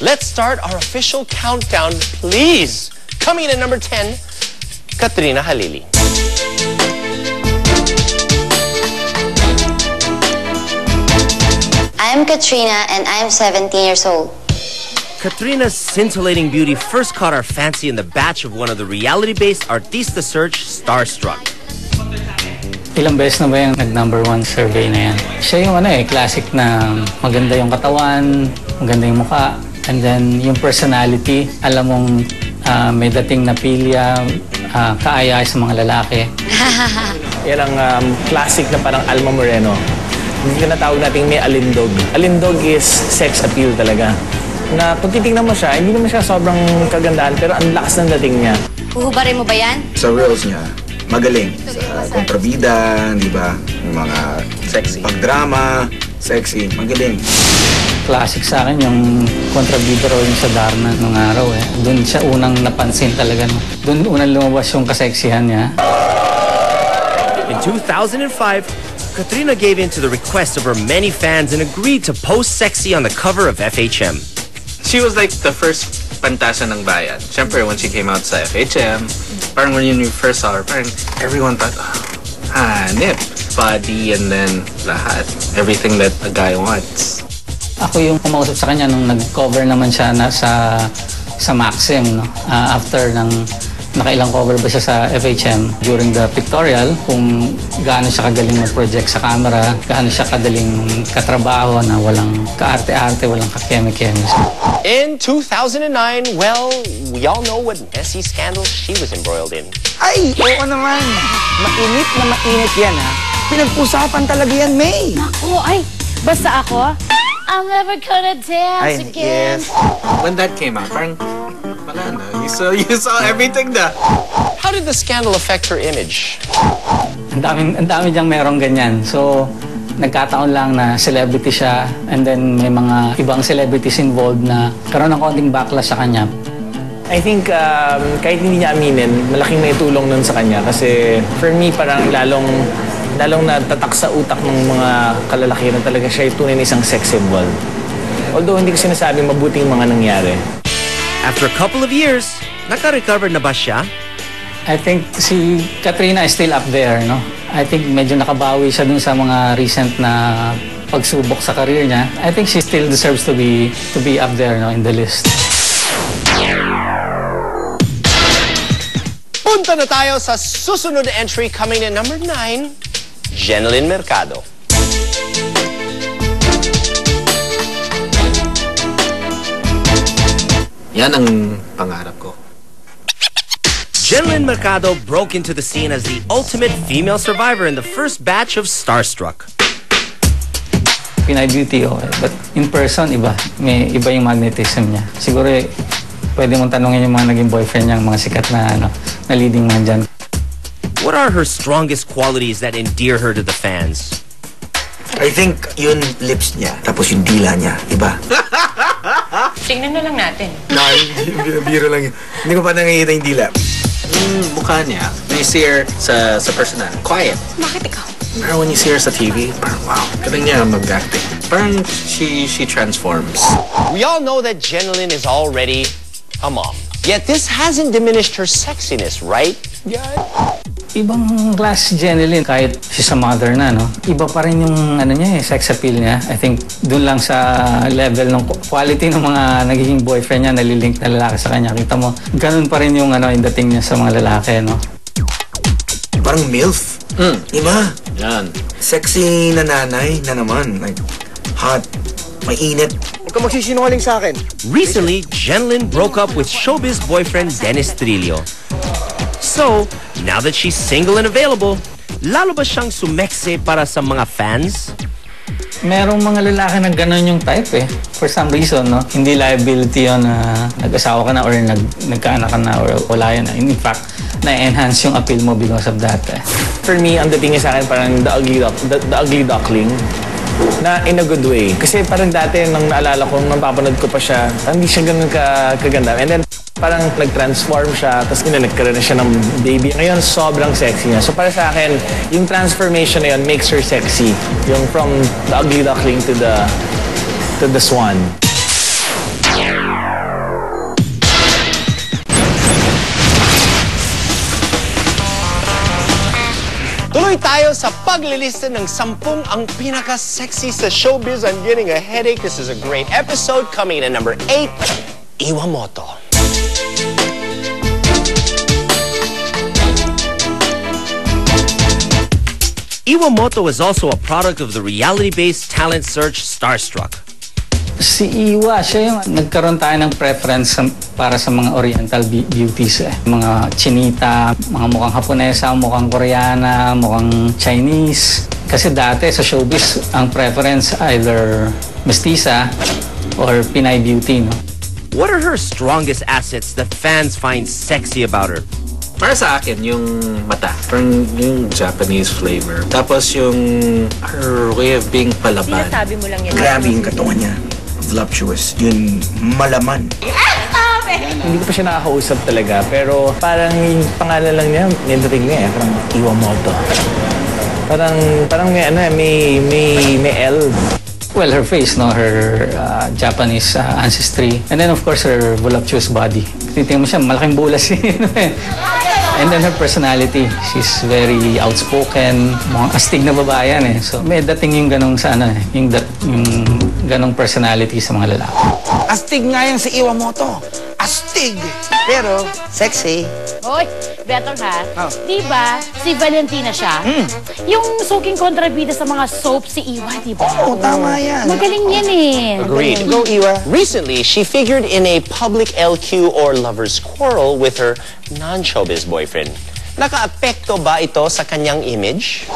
Let's start our official countdown, please. Coming in at number 10, Katrina Halili. I'm Katrina and I'm 17 years old. Katrina's scintillating beauty first caught our fancy in the batch of one of the reality-based Artista Search Starstruck. Ilang beses na ba yung nag-number one survey na yan? Siya yung ano eh, classic na maganda yung katawan, maganda yung mukha, and then yung personality, alam mong ah, may dating na pilya, uh, kaaya sa mga lalaki. Yan ang um, classic na parang Alma Moreno. Hindi na tawag natin may alindog. Alindog is sex appeal talaga. Na kung titingnan mo siya, hindi naman siya sobrang kagandahan, pero ang lakas ng dating niya. Huhubarin mo ba yan? sa roles niya, magaling. Sa kontrabida, di ba? Yung mga Sexy. pagdrama, sexy, magaling. Classic sa akin yung kontrabida role niya sa Darna nung araw eh. Doon siya unang napansin talaga. No? Doon unang lumabas yung kaseksihan niya. In 2005, Katrina gave in to the request of her many fans and agreed to pose sexy on the cover of FHM. she was like the first pantasa ng bayan. Siyempre, when she came out sa FHM, parang when you first saw her, parang everyone thought, oh, hanip. Body and then lahat. Everything that a guy wants. Ako yung kumausap sa kanya nung nag-cover naman siya na sa sa Maxim no. Ah, after ng nakailang cover ba siya sa FHM during the pictorial kung gaano siya kagaling mag-project sa camera, gaano siya kadaling katrabaho na walang kaarte-arte, walang kakeme-keme. In 2009, well, we all know what messy scandal she was embroiled in. Ay, oo naman. Mainit na mainit yan, ha? Pinag-usapan talaga yan, May. Oo, ay, basta ako, I'm never gonna dance Ay, again. yes. When that came out, parang, wala na. You saw, you saw everything na. How did the scandal affect her image? Ang daming ang dami diyang merong ganyan. So nagkataon lang na celebrity siya and then may mga ibang celebrities involved na karoon ng konting backlash sa kanya. I think um, kahit hindi niya aminin, malaking naitulong nun sa kanya. Kasi for me, parang lalong lalong natatak sa utak ng mga kalalakihan talaga siya yung tunay na isang sex symbol. Although hindi ko sinasabing mabuting mga nangyari. After a couple of years, naka-recover na ba siya? I think si Katrina is still up there, no? I think medyo nakabawi siya dun sa mga recent na pagsubok sa career niya. I think she still deserves to be to be up there, no, in the list. Punta na tayo sa susunod na entry coming in number 9, Jeneline Mercado. Yan ang pangarap ko. Jeneline Mercado broke into the scene as the ultimate female survivor in the first batch of Starstruck. Pinay beauty, oh. But in person, iba. May iba yung magnetism niya. Siguro, eh, pwede mong tanongin yung mga naging boyfriend niya, mga sikat na, ano, na leading man dyan. What are her strongest qualities that endear her to the fans? I think yun lips niya, tapos yung dila niya, iba? Tingnan na lang natin. Na, biro lang yun. Hindi ko pa nakikita yung dila. Yung mukha niya, when you see her sa, sa personal, quiet. Bakit ikaw? Pero when you see her sa TV, parang wow, galing niya mag-acting. Eh. Parang she, she transforms. We all know that Jeneline is already a mom. Yet this hasn't diminished her sexiness, right? Ibang class si Jeneline, kahit she's a mother na, no? Iba pa rin yung ano niya, eh, sex appeal niya. I think dun lang sa level ng quality ng mga nagiging boyfriend niya, nalilink na lalaki sa kanya. Kita mo, ganun pa rin yung ano, yung dating niya sa mga lalaki, no? Parang MILF. Mm. Iba? Yan. Sexy na nanay na naman. Like, hot, mainit. Huwag ka magsisinungaling sa akin. Recently, Jeneline broke up with showbiz boyfriend Dennis Trillo. So, now that she's single and available, lalo ba siyang sumekse para sa mga fans? Merong mga lalaki na ganun yung type eh. For some reason, no? Hindi liability yun na nag-asawa ka na or nag nagkaanak ka na or wala yun. In fact, na-enhance yung appeal mo because of that eh. For me, ang dating niya sa akin parang the ugly, duck, the, the ugly duckling na in a good way. Kasi parang dati, nang naalala ko, nang papanood ko pa siya, hindi siya ganun ka, kaganda. And then, parang nag-transform siya, tapos yun, nagkaroon na siya ng baby. Ngayon, sobrang sexy niya. So para sa akin, yung transformation na yun makes her sexy. Yung from the ugly duckling to the, to the swan. Tuloy tayo sa paglilista ng sampung ang pinaka-sexy sa showbiz. I'm getting a headache. This is a great episode coming in at number 8, Iwamoto. Iwamoto is also a product of the reality-based talent search Starstruck. Si Iwa, siya yung nagkaroon tayo ng preference sa- para sa mga oriental beauties eh. Mga chinita, mga mukhang Haponesa, mukhang Koreana, mukhang Chinese. Kasi dati sa showbiz, ang preference either mestiza or Pinay beauty, no? What are her strongest assets that fans find sexy about her? Para sa akin, yung mata. Parang yung Japanese flavor. Tapos yung her way of being palaban. Sinasabi mo lang yan. Grabe yung katawan niya. Voluptuous. Yun, malaman. Hindi ko pa siya nakakausap talaga, pero parang yung pangalan lang niya, nindring niya eh, parang Iwamoto. Parang, parang may ano eh, may, may, may L. Well, her face, no? Her uh, Japanese uh, ancestry. And then, of course, her voluptuous body. Titingnan mo siya, malaking bulas yun. And then her personality. She's very outspoken. Mukhang astig na babae yan eh. So, may dating yung ganong sa ano eh. Yung, dat, yung ganong personality sa mga lalaki. Astig nga yan si Iwamoto. Astig. Pero, sexy. Hoy, better ha. Oh. Di ba, si Valentina siya? Yung suking kontrabida sa mga soap si Iwa, di ba? Oo, tama yan. Magaling yan eh. Agreed. Go, Iwa. Recently, she figured in a public LQ or lover's quarrel with her non-showbiz boyfriend. Nakaapekto ba ito sa kanyang image?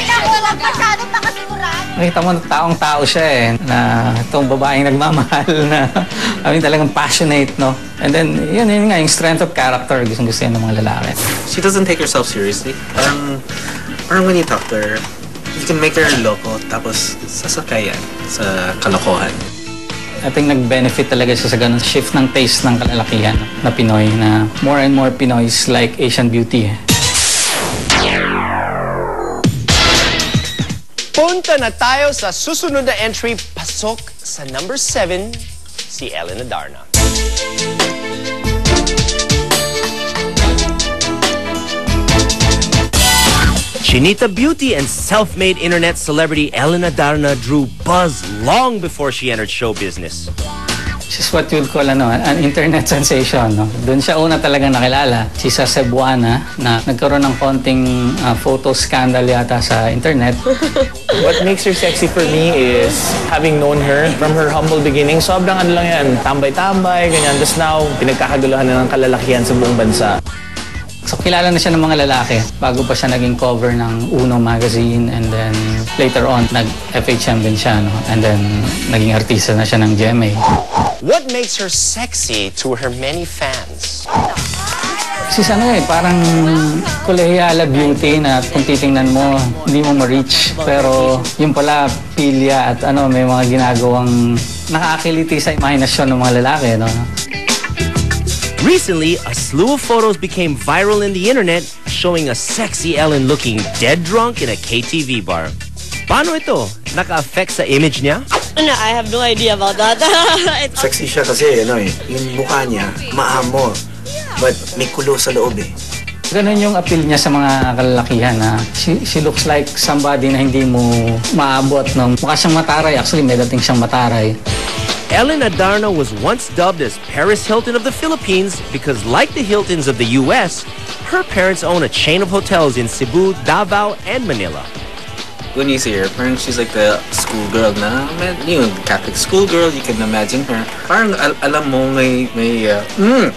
Ay, naku, lang masyado makasigurado. Nakita mo na taong-tao siya eh. Na itong babaeng nagmamahal na I mean, talagang passionate, no? And then, yun, yun nga, yung strength of character. Gustong-gusto yan ng mga lalaki. She doesn't take herself seriously. Parang, parang when you talk to her, you can make her loco, tapos sasakay yan sa kalokohan. I think nag-benefit talaga siya sa ganun shift ng taste ng kalalakihan na Pinoy na more and more Pinoys like Asian beauty. eh. Punta na tayo sa susunod na entry, pasok sa number 7, si Ellen Adarna. Chinita beauty and self-made internet celebrity Ellen Adarna drew buzz long before she entered show business. She's what you'd call ano, an internet sensation. No? Doon siya una talaga nakilala. She's a Cebuana na nagkaroon ng konting ah, photo scandal yata sa internet. What makes her sexy for me is having known her from her humble beginning. Sobrang ano lang yan, tambay-tambay, ganyan. Tapos now, pinagkakaguluhan na ng kalalakihan sa buong bansa. Kilala na siya ng mga lalaki bago pa siya naging cover ng Uno magazine and then later on nag-FHM din siya no? and then naging artista na siya ng GMA. What makes her sexy to her many fans? Si ano eh, parang kolehiyala beauty na kung titingnan mo, hindi mo ma-reach. Pero yung pala, pilya at ano, may mga ginagawang nakakiliti sa imahinasyon ng mga lalaki. No? Recently, a slew of photos became viral in the internet showing a sexy Ellen looking dead drunk in a KTV bar. Paano ito? Naka-affect sa image niya? No, I have no idea about that. Sexy siya kasi, ano eh, yung mukha niya, maamo. But may kulo sa loob eh. Ganun yung appeal niya sa mga kalalakihan na she, she looks like somebody na hindi mo maabot. No? Mukha siyang mataray. Actually, may dating siyang mataray. Ellen Adarna was once dubbed as Paris Hilton of the Philippines because, like the Hiltons of the U.S., her parents own a chain of hotels in Cebu, Davao, and Manila. When you see her, parang she's like the schoolgirl na, man, yun, Catholic schoolgirl, you can imagine her. Parang al- alam mo may, may, uh, mm,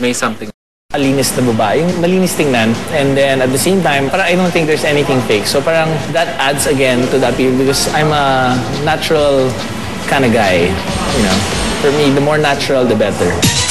may something. Malinis na babae, yung malinis tingnan. And then at the same time, parang I don't think there's anything fake. So parang that adds again to that appeal because I'm a natural kind of guy. You know, for me, the more natural, the better.